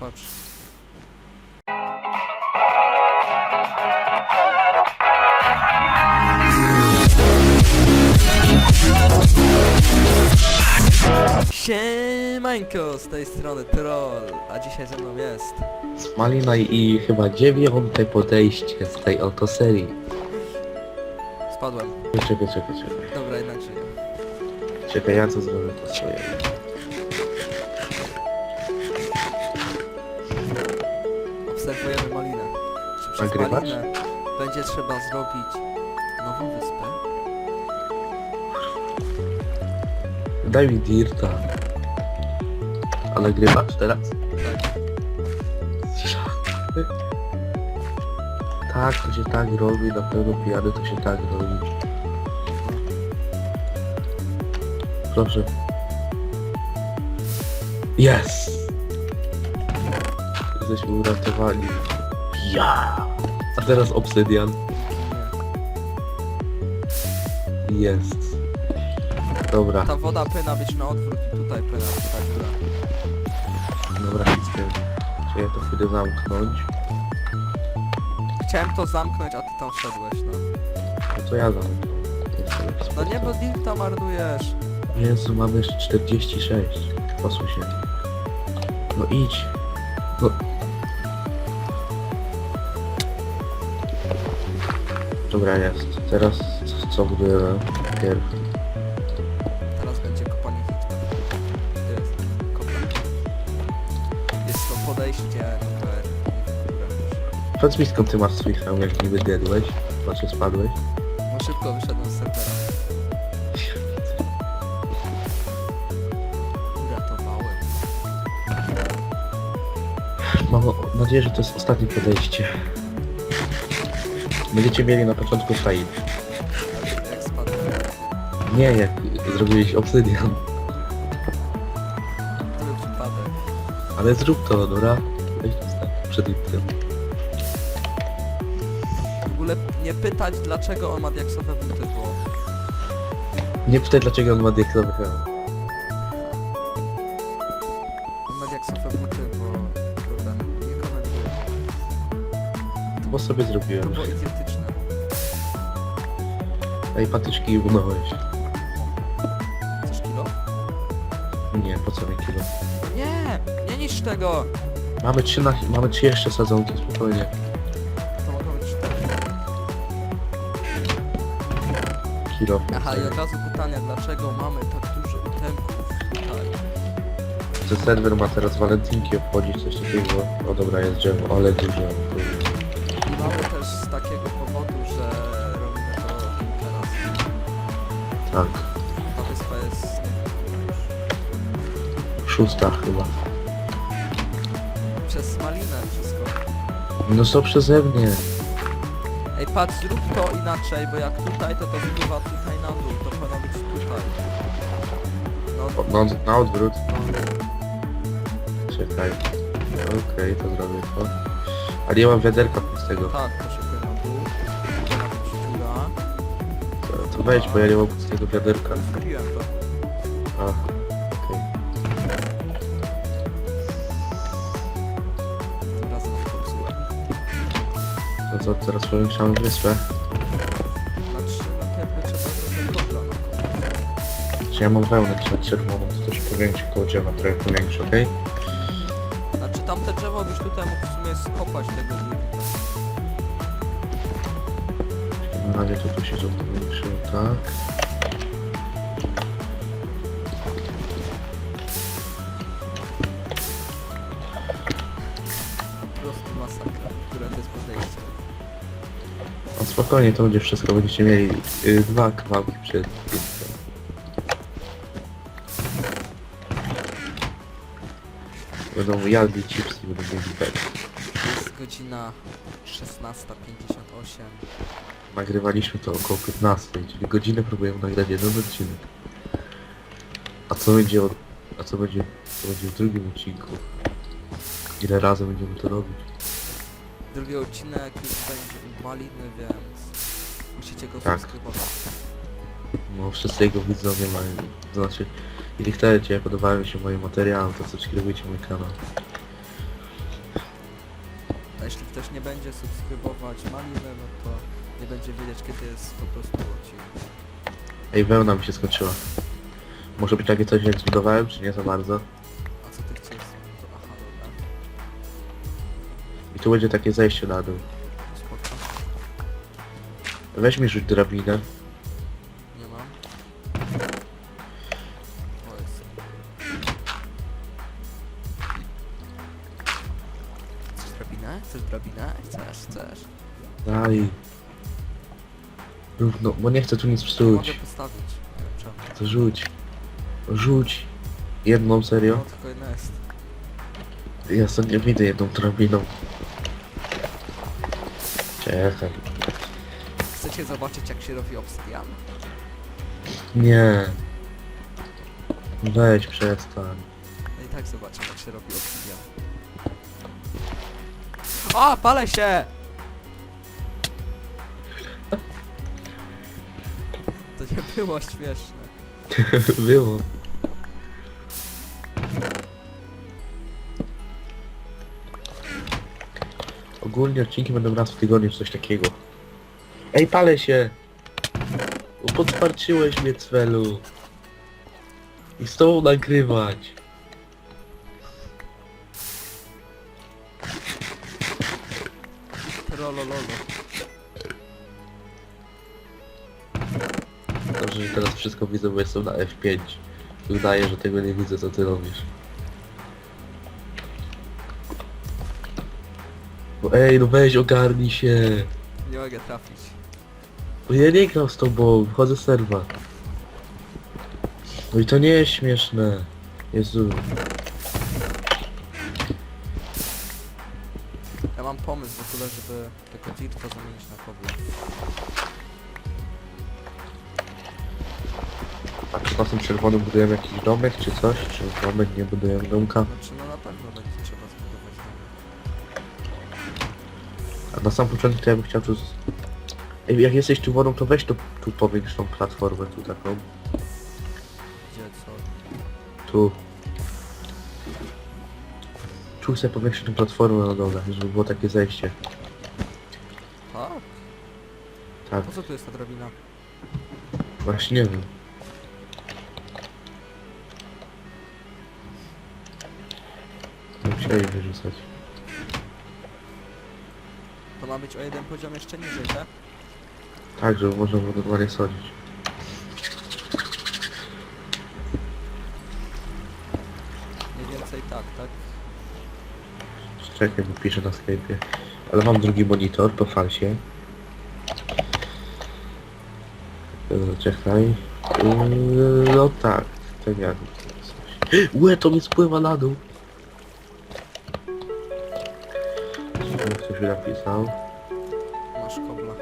patrz. Siemanko, z tej strony Troll, a dzisiaj ze mną jest Malina i chyba dziewiąte podejście z tej oto serii. Spadłem. Czekaj, czekaj, czekaj. Dobra, żyję. Czekaj, ja co zrobię po swoje. Malinę będzie trzeba zrobić nową wyspę? Daj mi dirta. A nagrywasz teraz? Tak. Tak, to się tak robi, na pewno pijany to się tak robi. Proszę. Yes! Jesteśmy uratowani. Ja! Teraz obsydian. Jest. Dobra, Ta woda powinna być na odwrót i tutaj powinna być ta góra. dobra, nic nie wiem. Czy ja to pójdę zamknąć? Chciałem to zamknąć, a ty tam wszedłeś, no. No to ja zamknę. No nie, bo dirta marnujesz. Jezu, mamy jeszcze 46. Posłuchaj się. No idź. No. Dobra, jest. Teraz co, budujemy? Pierw. Teraz będzie kopanie. Gdzie jest kopanie? Jest to podejście numer... Powiedz mi skąd ty masz swój hełm, jak niby zjadłeś? Znaczy spadłeś? No szybko wyszedłem z serwera. Uratowałem. Mam nadzieję, że to jest ostatnie podejście. Będziecie mieli na początku fail. Nie, jak zrobiłeś obsydian. Przypadek. Ale zrób to, dobra? Weź to staw przed tym. W ogóle nie pytać dlaczego on ma diaksowe buty, bo... Nie pytaj dlaczego on ma diaksowy hełm. On ma diaksowe buty, bo... Bo sobie zrobiłem. To było idiotyczne. Ej, patyczki ugnąłeś. Chcesz kilo? Nie, po co mi kilo? Nie! Nie niszcz tego! Mamy trzy, na, mamy trzy jeszcze sadzonki, spokojnie. To mogą być cztery. Kilo. Aha, i od razu pytania, dlaczego mamy tak dużo itemków tutaj? Czy serwer ma teraz walentynki obchodzić, coś takiego? O dobra, jest drzewo, ale dużo. Tak, Ta wyspa jest... szósta chyba. Przez malinę wszystko. No co przeze mnie? Ej, patrz, zrób to inaczej, bo jak tutaj, to to wpływa tutaj na dół, to powinno być tutaj. No, No, na odwrót. Czekaj. Okej, to zrobię to. Ale ja mam wiaderka pustego. tak, to wejdź, bo ja nie mam pustego wiaderka. Zrobiłem to. A, okej. Teraz nam popsułem. To co, teraz powiększamy wyspę? No to jakby trzeba kobla, no. Czy ja mam wełnę czy na czerwoną, to też powiększy koło drzewa, trochę powiększy, okej? Znaczy, tamte drzewo byś tutaj mógł w sumie skopać tego dirta. Na razie to tu się to powiększyło, tak. Po prostu masakra, które to jest podejście. No spokojnie, to będzie wszystko, będziecie mieli y, dwa kawałki przed piętkiem. Będą jadli chipsy będą mieli bek. Jest godzina 16.58. Nagrywaliśmy to około 15, czyli godzinę próbujemy nagrać jeden odcinek. A co będzie od... A co będzie... Co będzie w drugim odcinku? Ile razy będziemy to robić? Drugi odcinek już będzie u maliny, więc musicie go Tak. subskrybować. No wszyscy jego widzowie mają... To znaczy... Jeśli chcecie, podobają się moje materiały, to subskrybujcie mój kanał. jeśli ktoś nie będzie subskrybować Maliny, no to nie będzie wiedzieć kiedy jest po prostu odcinek. Ej, wełna mi się skończyła. Może być takie coś jak zbudowałem, czy nie za bardzo? A co ty chcesz? To, aha, dobra. I tu będzie takie zejście na dół. Spoko. Weź mi rzuć drabinę. Równo, bo nie chcę tu nic Mogę psuć. postawić. Czemu. To rzuć. Rzuć. Jedną serio? No tylko jedna jest. Ja sobie nie widzę jedną drabiną. Czekaj. Chcecie zobaczyć jak się robi obsydian? Nie. Weź przestań. No i tak zobaczymy jak się robi obsydian. A, palę się! było śmieszne. Było. Ogólnie odcinki będą raz w tygodniu, coś takiego. Ej, palę się! Bo Podsparczyłeś mnie, Cwelu. I z tobą nagrywać. Wszystko widzę, bo jestem na F5. Udaję, że tego nie widzę, co ty robisz. Bo ej, no weź, ogarnij się. Nie mogę trafić. Bo ja nie gram z tobą, wchodzę z serwa. No i to nie jest śmieszne. Jezu. Ja mam pomysł w ogóle, żeby tego dirta zamienić na kobla. Tym czerwonym budujemy jakiś domek, czy coś? Czy domek nie budujemy domka? Znaczy no na pewno będzie trzeba zbudować domek. A na sam początek to ja bym chciał tu... Z... Ej, jak jesteś tu wodą, to weź tu, tu powiększ tą platformę, tu taką. Gdzie co? Tu. Tu sobie powiększyć tą platformę na dole, żeby było takie zejście. Tak? Tak, Po co tu jest ta drabina? właśnie nie wiem. Musieli wyrzucać. To ma być o jeden poziom jeszcze niżej, tak? Tak, żeby można było normalnie sadzić. Mniej więcej tak, tak? Czekaj, bo piszę na Skype'ie. Ale mam drugi monitor po falsie. Czekaj. No tak, ten jak. Łe, to mi spływa na dół. Ktoś mi napisał. Masz kobla.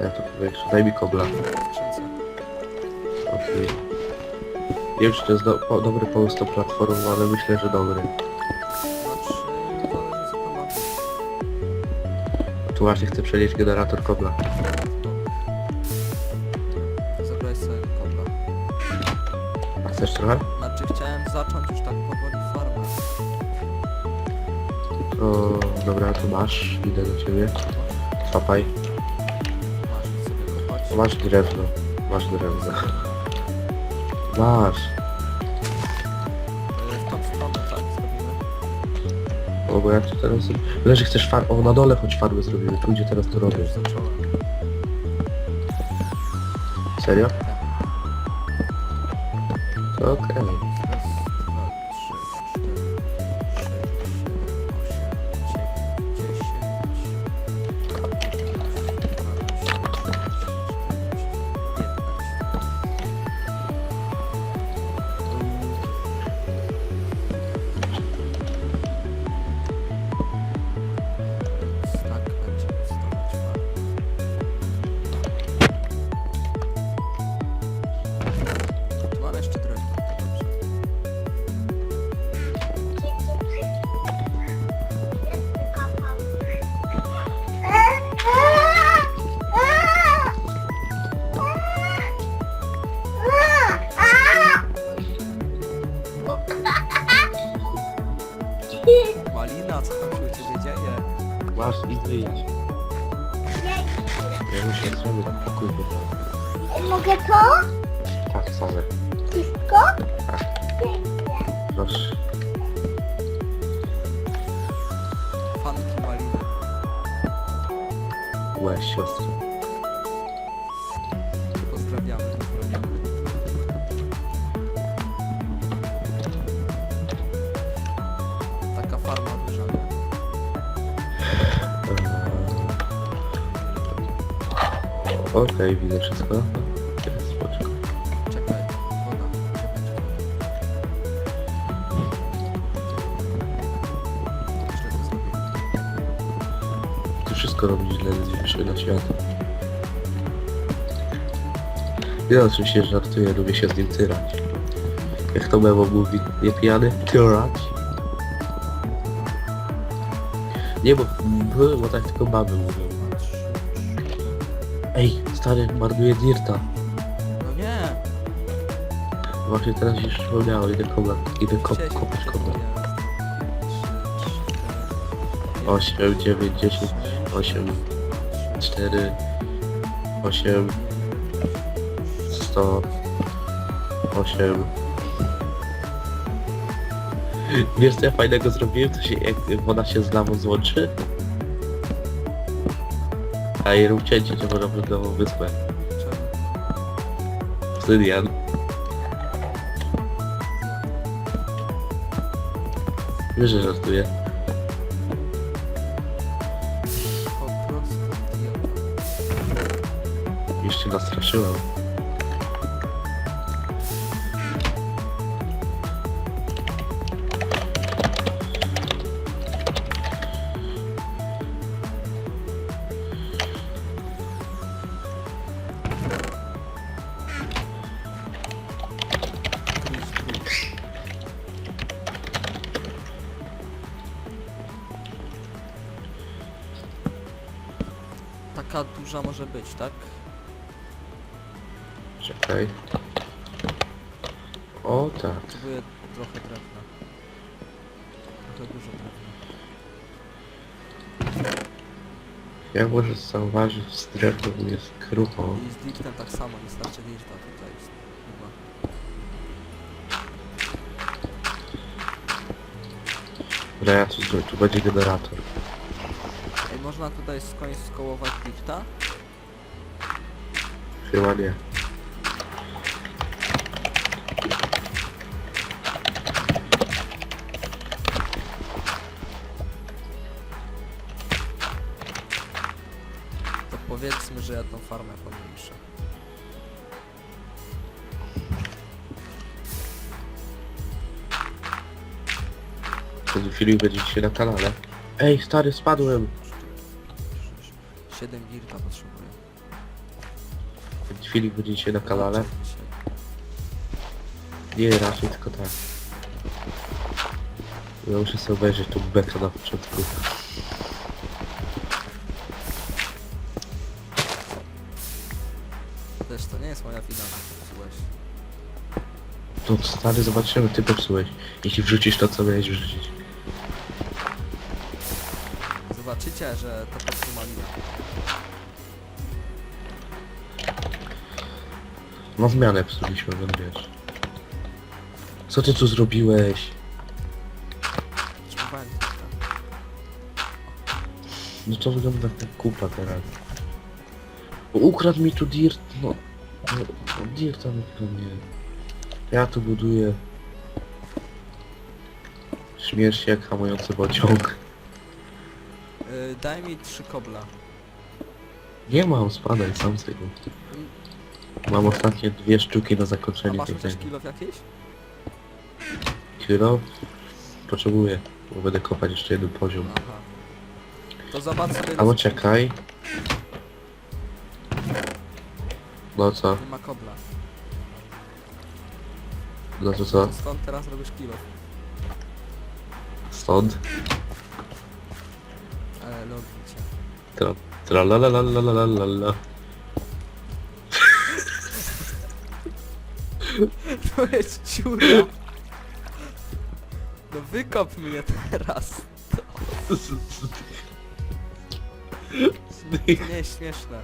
Ja to powiększę. Daj mi kobla. Skrzynce. Okej. Nie wiem, czy to jest do, o, dobry pomysł z tą platformą, ale myślę, że dobry. Znaczy, zależy co to ma być. Tu właśnie chcę przenieść generator kobla. Chcesz trochę? Znaczy chciałem zacząć już tak powoli farmę. To dobra, to masz. Idę do ciebie. Czapaj. Masz sobie kopać. Masz drewno. Masz drewno. Masz. E, W tą stronę, tak, zrobimy. O, bo ja tu teraz... Leży, chcesz far... O, na dole choć farmy zrobimy. Tu gdzie teraz to robię. Już zacząłem. Serio? Tak. Wyjdź. Ja muszę na pokój wybrać. Mogę to? Okej, widzę wszystko. Jest spoczko. Czekaj, woda. Źle to zrobiłem. Ty wszystko robisz źle z dzisiejszego świata. Ja oczywiście żartuję, lubię się z nim tyrać. Jak to Memo mówi, nie pijany, tyrać. Nie, bo było tak tylko baby mówią. Ej, stary, marnuje dirta. No nie! Właśnie teraz się przypomniało, idę kobla, idę kop, Wcześniej kopać kobla. cztery, 8, 9, 10, 8, 4, 8, 100, 8. Wiesz co ja fajnego zrobiłem? To się jak woda się z lawą złączy? A jej rób cięcie, to można wyglądał wyspę. Syrian. Wiesz, że żartuję. Po prostu idiota. Już cię nastraszyłem. Taka duża może być, tak? Czekaj. O tak. Potrzebuję trochę drewna. Trochę dużo drewna. Jak możesz zauważyć, z drewnem jest krucho. I z dirtem tak samo, nie starczy dirta tutaj jest chyba. Dobra, ja tu, zrobię, tu będzie generator. Można tutaj skądś skołować dirta? Chyba nie. To powiedzmy, że ja tą farmę pomniejszę. Ten film będzie dzisiaj na kanale. Ej, stary, spadłem! 7 dirta potrzebuję. Ten film będzie dzisiaj na kanale. Nie, raczej tylko tak. Ja muszę sobie obejrzeć tą bekę na początku. Też to nie jest moja wina, że popsułeś. To stary, zobaczymy, ty popsułeś. Jeśli wrzucisz to, co miałeś wrzucić. Zobaczycie, że to po prostu malina. Na zmianę psuliśmy, więc wiesz. Co ty tu zrobiłeś? Dirta. No to wygląda jak kupa teraz. Ukradł mi tu dirt, no... no, no dirta nie. Ja tu buduję... Śmierć się jak hamujący pociąg. Yy, daj mi 3 kobla. Nie mam, spadaj sam z tego. Mam ostatnie dwie sztuki na A zakończenie masz chociaż tego. kilo jakieś? Kilo? Potrzebuję, bo będę kopać jeszcze jeden poziom. Aha. To zobacz sobie... Albo czekaj. No co? Nie ma kobla. No to co? Stąd teraz robisz kilo. Stąd? ale no, logika. Tra, tra la la la la la la la. To jest ciura. No wykop mnie teraz. Zdych. Nie, śmieszne.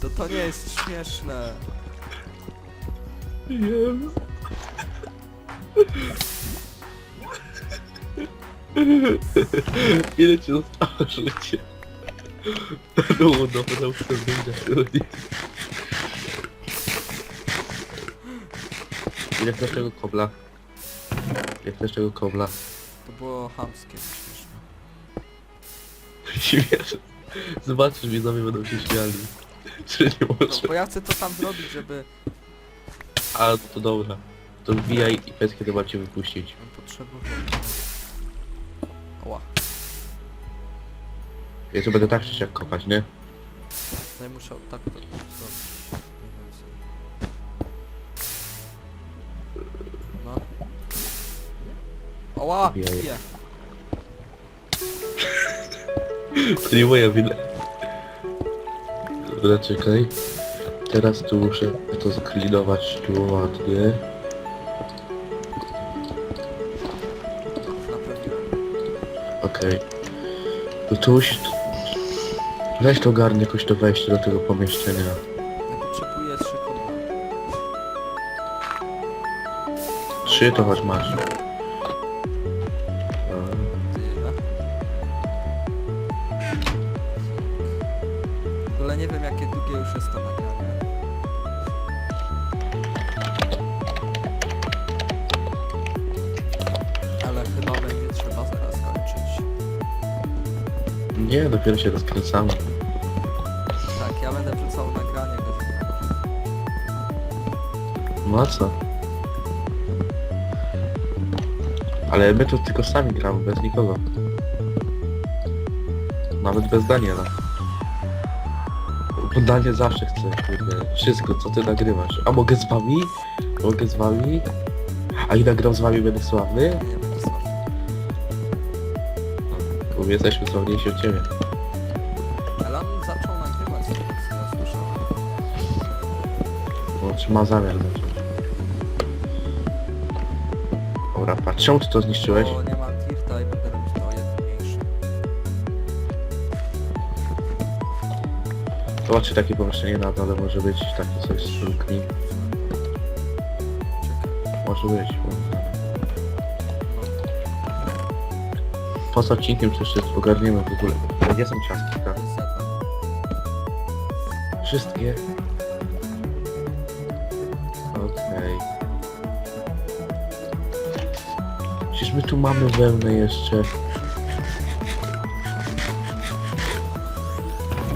To to nie jest śmieszne. Wiem. Ile ci zostało życie? No, no, no, chcę wyjść. Ile chcesz tego kobla? Ile chcesz tego kobla? To było chamskie, śmieszne. Śmiesz. Zobaczysz, widzowie będą się śmiali. Czy nie No, może? bo ja chcę to tam zrobić, żeby A, to dobra. To wbijaj i powiedz kiedy macie wypuścić. on potrzebował. Oła, Ja to będę tak czy siak kopać, nie? no i muszę tak to zrobić. Nie wiem co. No. Oła, bije. To nie moja wina. Dobra, czekaj. Teraz tu muszę to zaklinować tu ładnie. Okej. No to musisz... Weź to ogarnij jakoś to wejście do tego pomieszczenia. Ja potrzebuję trzy koła. Trzy to choć masz. Tyle. W ogóle nie wiem jakie długie już jest to nagranie. Nie, dopiero się rozkręcamy. Tak, ja będę wrzucał nagranie godzinę. No a co? Ale my tu tylko sami gramy, bez nikogo. Nawet bez Daniela. Bo Daniel zawsze chce, kurde, wszystko co ty nagrywasz. A mogę z wami? Mogę z wami? A i nagram z wami będę sławny? Nie, my jesteśmy sławniejsi od ciebie. Ale on zaczął nagrywać, co ja słyszałem. Bo czy ma zamiar zacząć. Dobra, patrz, czemu ty to zniszczyłeś? Bo nie mam tirta i będę robić to jeden mniejszy. Zobacz, czy takie pomieszczenie na dole może być takie coś z szulkni. Może być. Poza odcinkiem czy jeszcze ogarniemy w ogóle. Gdzie są ciastki, tak? Wszystkie. Okej. Przecież my tu mamy wełnę jeszcze.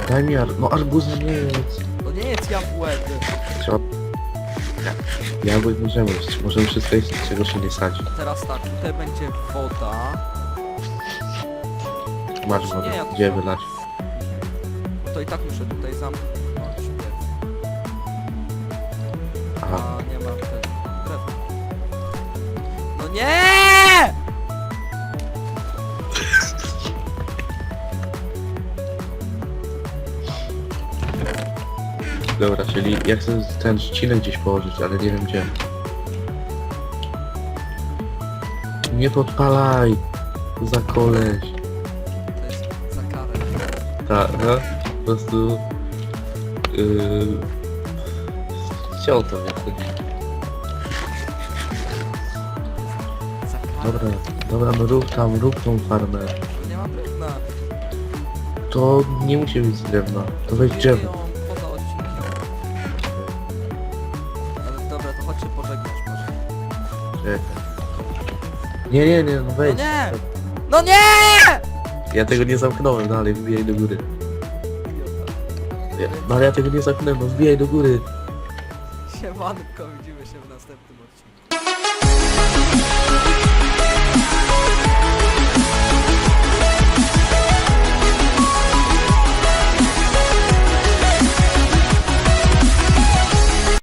Daj mi ar... No arbuza nie jest. To nie jest jabłek. Trzeba... Ja Jabłek możemy. Możemy wszystko jeść, czego się nie sadzi. A teraz tak, tutaj będzie woda. Masz Nie, wodę. ja tu Gdzie wylać? To i tak muszę tutaj zamknąć. Aha. A nie mam tego. drewna. No nie! Dobra, czyli ja chcę ten trzcinek gdzieś położyć, ale nie wiem gdzie. Nie podpalaj! Za koleś. No, po prostu... Yy, chciał to karę. Dobra, dobra, no rób tam, rób tą farmę. To nie ma drewna. To nie musi być z drewna, to weź drzewo. ją poza odcinkiem. Ale dobra, to chodź się pożegnać może. Czekaj. Nie, nie, nie, no No wejdź. nie! No nie! Ja tego nie zamknąłem dalej, wbijaj do góry. No ale ja tego nie zamknąłem, no wbijaj do góry. Siemanko, widzimy się w następnym.